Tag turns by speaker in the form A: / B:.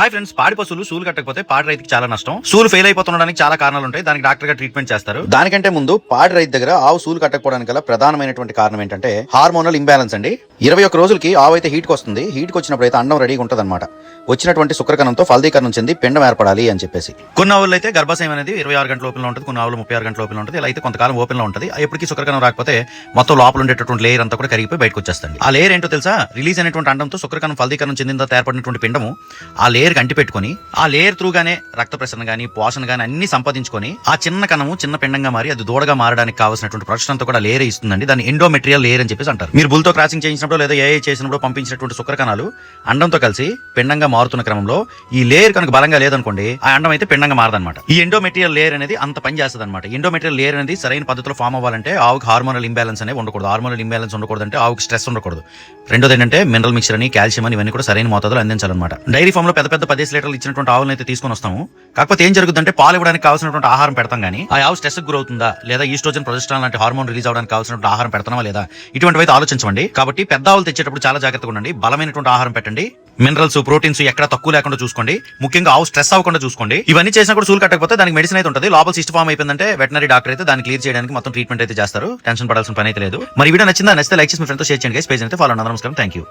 A: Hi friends పాడి పశువులు సూలు కట్టకపోతే పాడి రైతుకి చాలా నష్టం. సూలు ఫెయిల్ అయిపోతుండడానికి చాలా కారణాలు ఉంటాయి దానికి డాక్టర్గా ట్రీట్మెంట్ చేస్తారు.
B: దానికంటే ముందు పాడి రైతు దగ్గర ఆవు సూలు కట్టకపోవడానికి గల ప్రధానమైనటువంటి కారణం ఏంటంటే హార్మోనల్ ఇంబ్యాలెన్స్ అండి. ఇరవై ఒక్క రోజులకి ఆవు అయితే హీట్కి వస్తుంది. హీట్కి వచ్చినప్పుడు అయితే అండం రెడీగా ఉంటుంది అనమాట వచ్చినటువంటి శుక్రకణంతో ఫలదీకరణం చెంది పిండం ఏర్పడాలి అని చెప్పేసి.
A: కొన్ని ఆవులు అయితే గర్భాశయం అనేది ఇరవై ఆరు గంటల ఓపెన్లో ఉంటుంది. కొన్ని ఆవులు ముప్పై ఆరు గంటల ఓపెన్లో ఉంటుంది. ఇలా అయితే కొంతకాలం ఓపెన్లో ఉంటుంది. ఎప్పటికీ శుక్రకణం రాకపోతే మొత్తం లోపల ఉండేటటువంటి లేయర్ అంతా కూడా కరిగిపోయి బయటకు వచ్చేస్తుంది. ఆ లేయర్ ఏంటో తెలుసా? రిలీజ్ అయినటువంటి అండంతో శుక్రకణం ఫలదీకరణం చెందిన ఏర్పడినటువంటి పిండము ఆ లేయర్ కంటి పెట్టుకొని ఆ లేయర్ త్రూగానే రక్త ప్రసరణ గానీ పోషణ గానీ అన్ని సంపాదించుకొని ఆ చిన్న కణము చిన్న పిండంగా మారి అది దూడగా మారడానికి కావాల్సినటువంటి ప్రొడక్షన్ అంతా కూడా లేయర్ ఇస్తుందండి. దాన్ని ఎండోమెట్రియల్ లేయర్ అని చెప్పేసి అంటారు. మీరు బుల్తో క్రాసింగ్ చేయించినప్పుడు లేదా ఏ చేసినప్పుడు పంపించినటువంటి శుక్రకణాలు అండంతో కలిసి పిండంగా మారుతున్న క్రమంలో ఈ లేయర్ కనుక బలంగా లేదనుకోండి ఆ అండం అయితే పిండంగా మారదనమాట. ఈ ఎండోమెటీరియల్ లేయర్ అనేది అంత పని చేస్తుంది అనమాట ఎండోమెటీరియల్ లేయర్ అనేది సరైన పద్ధతిలో ఫామ్ అవ్వాలంటే ఆవుకి హార్మోనల్ ఇంబ్యాలెన్స్ అనేది ఉండకూడదు. హార్మోనల్ ఇంబ్యాలెన్స్ ఉండకూడదు అంటే ఆవుకి స్ట్రెస్ ఉండకూడదు. రెండోది ఏంటంటే మినరల్ మిక్చర్ అని కాల్షియం అని ఇవన్నీ కూడా సరైన మోతాదులో అందించాలన్నమాట. డైరీ ఫామ్లో పెద్ద పెద్ద పదిహేను లీటర్లు ఇచ్చినటువంటి ఆవులను అయితే తీసుకొని వస్తాము. కాకపోతే ఏం జరుగుతుందంటే పాలు ఇవ్వడానికి కావాల్సినటువంటి ఆహారం పెడతాం కానీ ఆ ఆవు స్ట్రెస్ గురవుతుందా? లేదా ఈస్ట్రోజన్ ప్రొజెస్ట్రాన్ లాంటి హార్మోన్ రిలీజ్ అవడానికి కావాల్సినటువంటి ఆహారం పెడతామా లేదా? ఇటువంటివి అయితే ఆలోచించండి కాబట్టి పెద్ద ఆవులు తెచ్చేటప్పుడు చాలా జాగ్రత్తగా ఉండండి. బలమైనటువంటి ఆహారం పెట్టండి. మినరల్స్ ప్రోటీన్స్ ఎక్కడ తక్కువ లేకుండా చూసుకోండి. ముఖ్యంగా ఆవు స్ట్రెస్ అవ్వకుండా చూసుకోండి. ఇవన్నీ చేసినా కూడా సూలు కట్టకపోతే దానికి మెడిసిన్ అయితే ఉంటుంది. లోపల సిస్ట్ ఫామ్ అయిపోయిందంటే వెటనరీ డాక్టర్ అయితే దాన్ని క్లియర్ చేయడానికి మొత్తం ట్రీట్మెంట్ అయితే చేస్తారు. టెన్షన్ పడాల్సిన పని అయితే లేదు. మరి వీడియో నచ్చిందా? నచ్చితే లైక్ చేసి మీ ఫ్రెండ్తో షేర్ చేయండి పేజ్ అయితే ఫాలో నమస్కారం. Thank you